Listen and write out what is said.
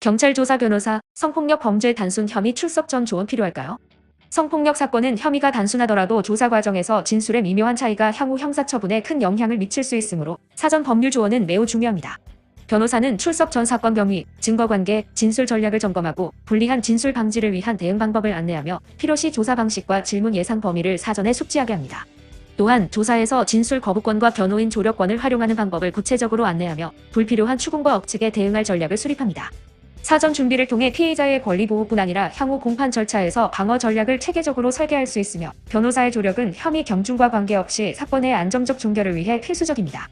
경찰 조사 변호사, 성폭력 범죄 단순 혐의 출석 전 조언 필요할까요? 성폭력 사건은 혐의가 단순하더라도 조사 과정에서 진술의 미묘한 차이가 향후 형사처분에 큰 영향을 미칠 수 있으므로 사전 법률 조언은 매우 중요합니다. 변호사는 출석 전 사건 경위, 증거관계, 진술 전략을 점검하고 불리한 진술 방지를 위한 대응 방법을 안내하며 필요시 조사 방식과 질문 예상 범위를 사전에 숙지하게 합니다. 또한 조사에서 진술 거부권과 변호인 조력권을 활용하는 방법을 구체적으로 안내하며 불필요한 추궁과 억측에 대응할 전략을 수립합니다. 사전 준비를 통해 피해자의 권리 보호뿐 아니라 향후 공판 절차에서 방어 전략을 체계적으로 설계할 수 있으며 변호사의 조력은 혐의 경중과 관계없이 사건의 안정적 종결을 위해 필수적입니다.